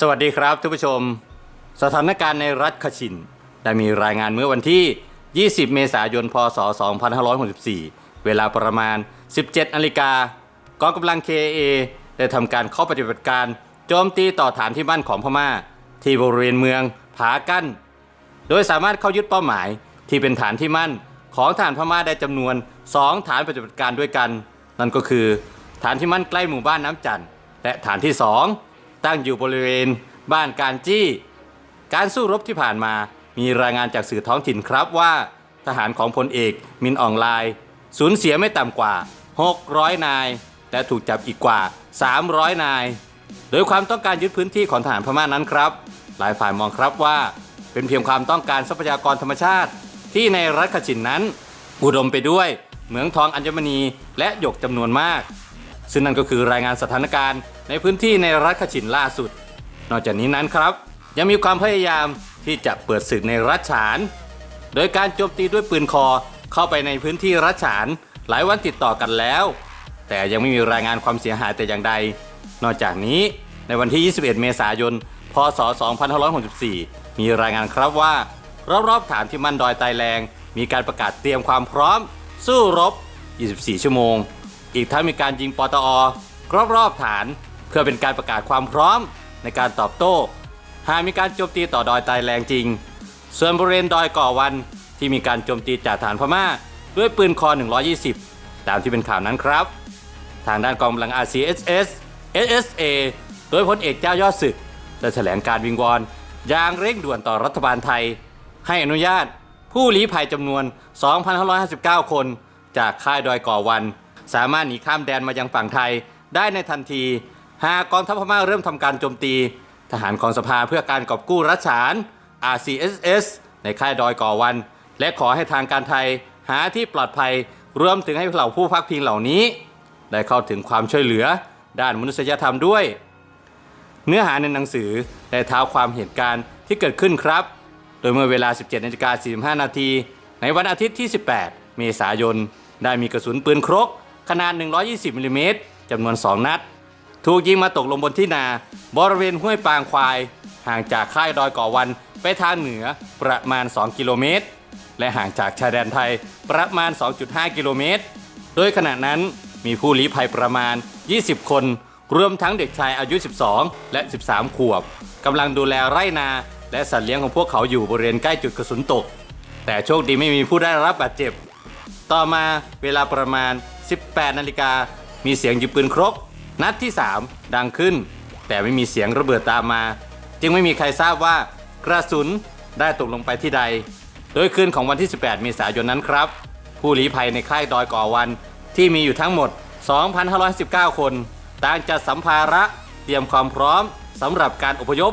สวัสดีครับท่านผู้ชม สถานการณ์ในรัฐคชิน ได้มีรายงานเมื่อวันที่ 20 เมษายน พศ 2564 เวลาประมาณ 17นาฬิกากองกำลัง KA ได้ทำการเข้าปฏิบัติการโจมตีต่อฐานที่มั่นของพม่า ที่บริเวณเมืองผากั้น โดยสามารถเข้ายึดเป้าหมายที่เป็นฐานที่มั่นของฐานพม่าได้จำนวน 2 ฐานปฏิบัติการด้วยกัน นั่นก็คือ ฐานที่มั่นใกล้หมู่บ้านน้ำจันทร์และฐานที่ 2 ตั้งอยู่บริเวณบ้านการจี้ การสู้รบที่ผ่านมามีรายงานจากสื่อท้องถิ่นครับว่า ทหารของพลเอกมินอองไลน์สูญเสียไม่ต่ำกว่า 600 นาย และถูกจับอีกกว่า 300 นาย โดยความต้องการยึดพื้นที่ของทหารพม่านั้นครับ หลายฝ่ายมองครับว่า เป็นเพียงความต้องการทรัพยากรธรรมชาติ ที่ในรัฐขจินนั้น อุดมไปด้วยเหมืองทองอัญมณีและหยกจำนวนมาก ซึ่งนั่นก็คือรายงานสถานการณ์ในพื้นที่ในรัฐขจินล่าสุด นอกจากนี้นั้นครับ ยังมีความพยายามที่จะเปิดศึกในรัฐฉาน โดยการโจมตีด้วยปืนคอเข้าไปในพื้นที่รัฐฉาน หลายวันติดต่อกันแล้ว แต่ยังไม่มีรายงานความเสียหายแต่อย่างใด นอกจากนี้ในวันที่ 21 เมษายน พศ 2564 มีรายงานครับว่ารอบๆฐานที่มั่นดอยไตแรง มีการประกาศเตรียมความพร้อม สู้รบ 24 ชั่วโมง อีกทั้งมีการยิงปตอรอบๆฐาน เพื่อเป็นการประกาศความพร้อมในการตอบโต้ หากมีการโจมตีต่อดอยไตแรงจริง ส่วนบริเวณดอยก่อวันที่มีการโจมตีจากฐานพม่า ด้วยปืนคอ 120 ตามที่เป็นข่าวนั้นครับ ทางด้านกองกำลัง RCSS SSA โดยพลเอกเจ้ายอดศึกได้แถลงการวิงวอนอย่างเร่งด่วนต่อรัฐบาลไทย ให้อนุญาตผู้ลี้ภัยจำนวน 2,559 คน จากค่ายดอยก่อวัน สามารถหนีข้ามแดนมายังฝั่งไทยได้ในทันที หากกองทัพพม่าเริ่มทำการโจมตี ทหารของสภาเพื่อการกอบกู้รัฐฉาน RCSS ในค่ายดอยก่อวัน และขอให้ทางการไทยหาที่ปลอดภัยรวมถึงให้เหล่าผู้พักพิงเหล่านี้ ได้เข้าถึงความช่วยเหลือด้านมนุษยธรรมด้วย เนื้อหาในหนังสือได้เท้าความเหตุการณ์ที่เกิดขึ้นครับ โดยเมื่อเวลา 17นาฬิกา45 นาทีในวันอาทิตย์ที่ 18 เมษายน ได้มีกระสุนปืนครก ขนาด 120มิลลิเมตรจำนวน 2 นัด ถูกยิงมาตกลงบนที่นา บริเวณห้วยปางควาย ห่างจากค่ายดอยก่อวันไปทางเหนือประมาณ 2 กิโลเมตร และห่างจากชายแดนไทยประมาณ 2.5 กิโลเมตร โดยขณะนั้นมีผู้ลี้ภัยประมาณ 20 คน รวมทั้งเด็กชายอายุ 12 และ 13 ขวบกำลังดูแลไร่นาและสัตว์เลี้ยงของพวกเขาอยู่บริเวณใกล้จุดกระสุนตก แต่โชคดีไม่มีผู้ได้รับบาดเจ็บ ต่อมาเวลาประมาณ 18 นาฬิกา มีเสียงยิงปืนครกนัดที่ 3 ดังขึ้น แต่ไม่มีเสียงระเบิดตามมา จึงไม่มีใครทราบว่ากระสุนได้ตกลงไปที่ใด โดยคืนของวันที่ 18 เมษายนนั้นครับ ผู้ลี้ภัยในค่ายดอยก่อวันที่มีอยู่ทั้งหมด 2,519 คนต่างจัดสัมภาระเตรียมความพร้อมสำหรับการอพยพ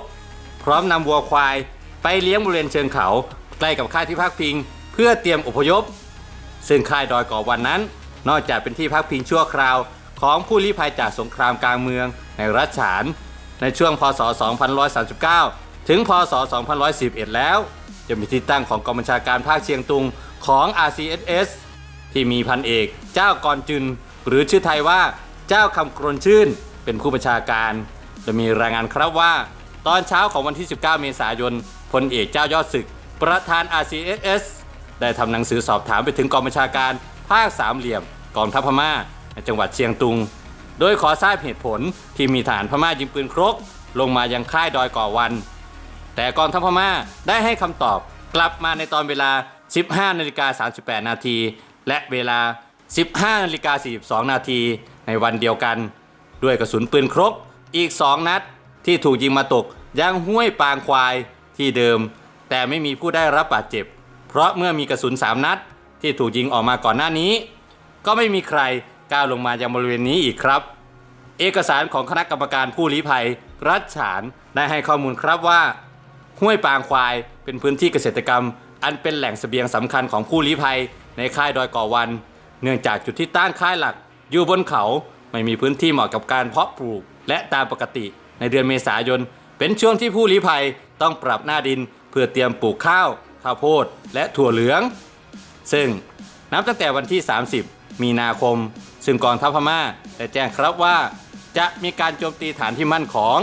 พร้อมนำวัวควายไปเลี้ยงบริเวณเชิงเขา ใกล้กับค่ายที่พักพิง เพื่อเตรียมอพยพ ซึ่งค่ายดอยก่อวันนั้น นอกจากเป็นที่พักพิงชั่วคราว ของผู้ลี้ภัยจากสงครามกลางเมืองในรัฐฉาน ในช่วงพศ 2139 ถึงพศ 2111 แล้ว จะมีที่ตั้งของกองบัญชาการภาคเชียงตุงของ RCSS ที่มีพันเอก เจ้ากรจุน หรือชื่อไทยว่าเจ้าคำกรนชื่น เป็นผู้บัญชาการโดยมีรายงานครับว่า ตอนเช้าของวันที่ 19 เมษายนพลเอกเจ้ายอดศึก ประธาน RCSS ได้ทำหนังสือสอบถามไปถึงกองบัญชาการ ภาคสามเหลี่ยมกองทัพพม่าในจังหวัดเชียงตุง โดยขอทราบเหตุผลที่มีทหารพม่ายิงปืนครก ลงมายังค่ายดอยก่อวัน แต่กองทัพพม่าได้ให้คำตอบกลับมาในตอนเวลา 15นาฬิกา38 นาที และเวลา 15นาฬิกา42 นาทีในวันเดียวกัน ด้วยกระสุนปืนครกอีก 2 นัดที่ถูกยิงมาตกยังห้วยปางควายที่เดิม แต่ไม่มีผู้ได้รับบาดเจ็บ เพราะเมื่อมีกระสุน 3 นัด ที่ถูกยิงออกมาก่อนหน้านี้ ก็ไม่มีใครก้าวลงมายังบริเวณนี้อีกครับ เอกสารของคณะกรรมการผู้ลี้ภัย รัฐฉานได้ให้ข้อมูลครับว่า ห้วยปางควายเป็นพื้นที่เกษตรกรรม อันเป็นแหล่งเสบียงสำคัญของผู้ลี้ภัย ในค่ายดอยก่อวัน เนื่องจากจุดที่ตั้งค่ายหลัก อยู่บนเขาไม่มีพื้นที่เหมาะกับการเพาะปลูก และตามปกติในเดือนเมษายน เป็นช่วงที่ผู้ลี้ภัยต้องปรับหน้าดิน เพื่อเตรียมปลูกข้าวข้าวโพด และถั่วเหลือง ซึ่งนับตั้งแต่วันที่ 30 มีนาคม ซึ่งกองทัพพม่าได้แจ้งครับว่า จะมีการโจมตีฐานที่มั่นของ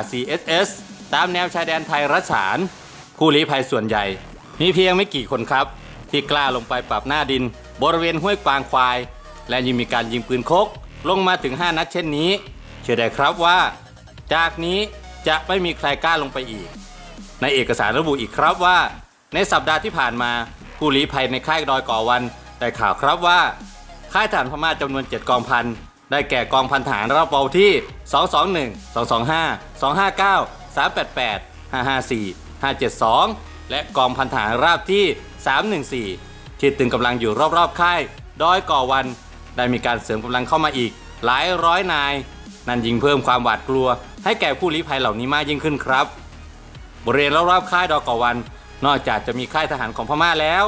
RCSS ตามแนวชายแดนไทยรัชานผู้ลี้ภัยส่วนใหญ่ มีเพียงไม่กี่คนครับ ที่กล้าลงไปปรับหน้าดิน บริเวณห้วยกวางควาย และยังมีการยิงปืนคก ลงมาถึง 5 นัดเช่นนี้ เชื่อได้ครับว่า จากนี้จะไม่มีใครกล้าลงไปอีก ในเอกสารระบุอีกครับว่า ในสัปดาห์ที่ผ่านมา ผู้ลี้ภัยในค่ายดอยก่อวันได้ข่าวครับว่า ค่ายทหารพม่าจำนวน 7 กองพัน ได้แก่กองพันทหารราบเปาที่ 221 225 259 388 554 572 และกองพันทหารราบที่ 314 ที่ตึงกำลังอยู่รอบๆค่ายดอยก่อวัน ได้มีการเสริมกำลังเข้ามาอีก หลายร้อยนาย นั่นยิ่งเพิ่มความหวาดกลัว ให้แก่ผู้ลี้ภัยเหล่านี้มากยิ่งขึ้นครับบริเวณรอบๆค่ายดอยกกอวัน นอกจากจะมีค่ายทหารของพม่าแล้ว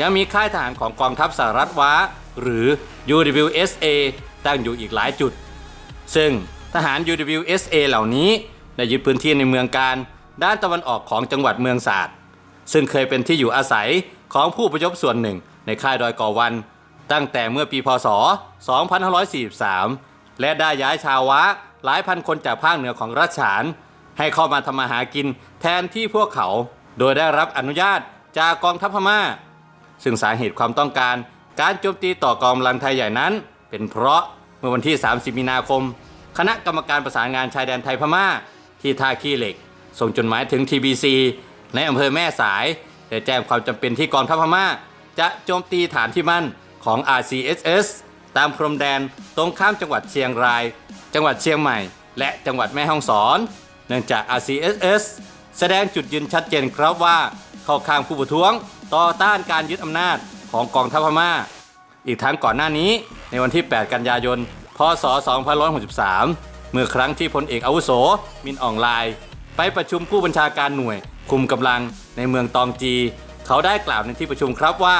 ยังมีค่ายทหารของกองทัพสหรัฐว้า หรือ UWSA ตั้งอยู่อีกหลายจุด ซึ่งทหาร UWSA เหล่านี้ได้ยึดพื้นที่ในเมืองการด้านตะวันออกของจังหวัดเมืองศาสตร์ซึ่งเคยเป็นที่อยู่อาศัยของผู้อพยพส่วนหนึ่งในค่ายดอยก่อวัน ตั้งแต่เมื่อปีพศ 2543 และได้ย้ายชาววะหลายพันคนจากภาคเหนือของรัชฉาน ให้เข้ามาทำมาหากินแทนที่พวกเขา โดยได้รับอนุญาตจากกองทัพพม่า ซึ่งสาเหตุความต้องการการโจมตีต่อกองกำลังไทยใหญ่นั้น เป็นเพราะเมื่อวันที่ 30 มีนาคม คณะกรรมการประสานงานชายแดนไทยพม่า ที่ท่าขี้เหล็ก ส่งจดหมายถึง TBC ในอำเภอแม่สายได้แจ้งความจำเป็นที่กองทัพพม่า จะโจมตีฐานที่มั่นของ RCSS ตามพรมแดนตรงข้ามจังหวัดเชียงราย จังหวัดเชียงใหม่ และจังหวัดแม่ฮ่องสอน เนื่องจาก RCSS แสดงจุดยืนชัดเจนครับว่าเข้าข้างผู้ประท้วง ต่อต้านการยึดอำนาจของกองทัพพม่า อีกทั้งก่อนหน้านี้ในวันที่ 8 กันยายน พศ 2563 เมื่อครั้งที่พลเอกอาวุโส มินอองไลน์ไปประชุมผู้บัญชาการหน่วย คุมกำลังในเมืองตองจี เขาได้กล่าวในที่ประชุมครับว่า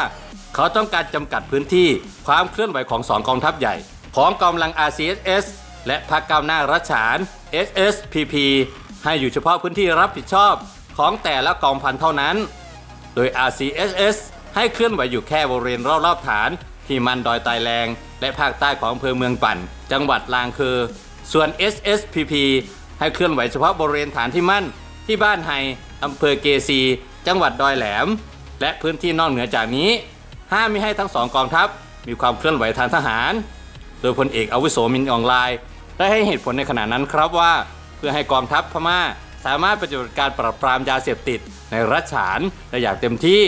เขาต้องการจำกัดพื้นที่ความเคลื่อนไหวของสองกองทัพใหญ่ ของกองกำลัง RCSS และพรรคก้าวหน้ารัชฉาน SSPP ให้อยู่เฉพาะพื้นที่รับผิดชอบของแต่ละกองพันเท่านั้น โดย RCSS ให้เคลื่อนไหวอยู่แค่บริเวณรอบๆฐาน ที่มันดอยตายแรง และภาคใต้ของอำเภอเมืองปั่น จังหวัดลางคือ ส่วน SSPP ให้เคลื่อนไหวเฉพาะบริเวณฐานที่มั่น ที่บ้านไฮอำเภอเกซี จังหวัดดอยแหลม และพื้นที่นอกเหนือจากนี้ ห้ามไม่ให้ทั้งสองกองทัพ มีความเคลื่อนไหวทางทหาร โดยพลเอกอาวุโสมินอองไลน์ได้ให้เหตุผลในขณะนั้นครับว่า พื่อให้กองทัพพม่าสามารถปฏิบัติการปราบปรามยาเสพติดในรัฐฉานได้อย่างเต็มที่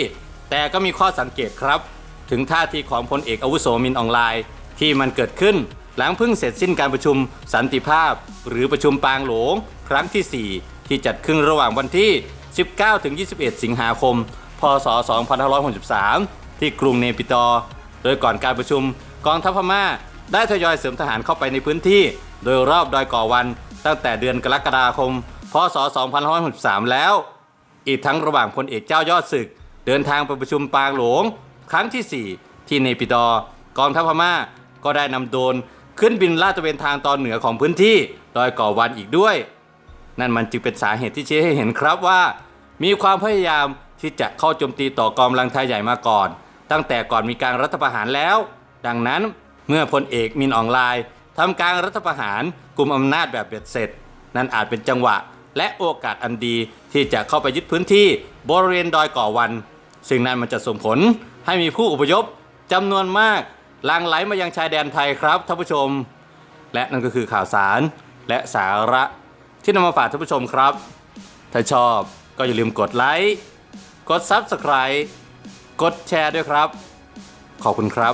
แต่ก็มีข้อสังเกตครับ ถึงท่าทีของพลเอกอาวุโสมินอองไลน์ ที่มันเกิดขึ้น หลังเพิ่งเสร็จสิ้นการประชุมสันติภาพ หรือประชุมปางหลง ครั้งที่ 4 ที่จัดขึ้นระหว่างวันที่ 19-21 สิงหาคม พศ 2563 ที่กรุงเนปิตอ โดยก่อนการประชุมกองทัพพม่าได้ทยอยเสริมทหารเข้าไปในพื้นที่ โดยรอบดอยก่อวัน ตั้งแต่เดือนกรกฎาคม พศ 2563 แล้ว อีกทั้งระหว่างพลเอกเจ้ายอดศึก เดินทางไปประชุมปางหลวง ครั้งที่ 4 ที่เนปิดอร์กองทัพพม่าก็ได้นำโดนขึ้นบินลาดตระเวนทางตอนเหนือของพื้นที่ดอยก่อวันอีกด้วย นั่นมันจึงเป็นสาเหตุที่ชี้ให้เห็นครับว่า มีความพยายามที่จะเข้าโจมตีต่อกองกำลังไทยใหญ่มาก่อน ตั้งแต่ก่อนมีการรัฐประหารแล้ว ดังนั้นเมื่อพลเอกมินอองไลน์ ทำการรัฐประหารกลุ่มอำนาจแบบเบ็ดเสร็จ นั่นอาจเป็นจังหวะ และโอกาสอันดีที่จะเข้าไปยึดพื้นที่บริเวณดอยก่อวัน ซึ่งนั่นมันจะส่งผลให้มีผู้อพยพจำนวนมากหลั่งไหลมายังชายแดนไทยครับท่านผู้ชม และนั่นก็คือข่าวสารและสาระที่นำมาฝากท่านผู้ชมครับ ถ้าชอบก็อย่าลืมกดไลค์กด Subscribe กดแชร์ด้วยครับ ขอบคุณครับ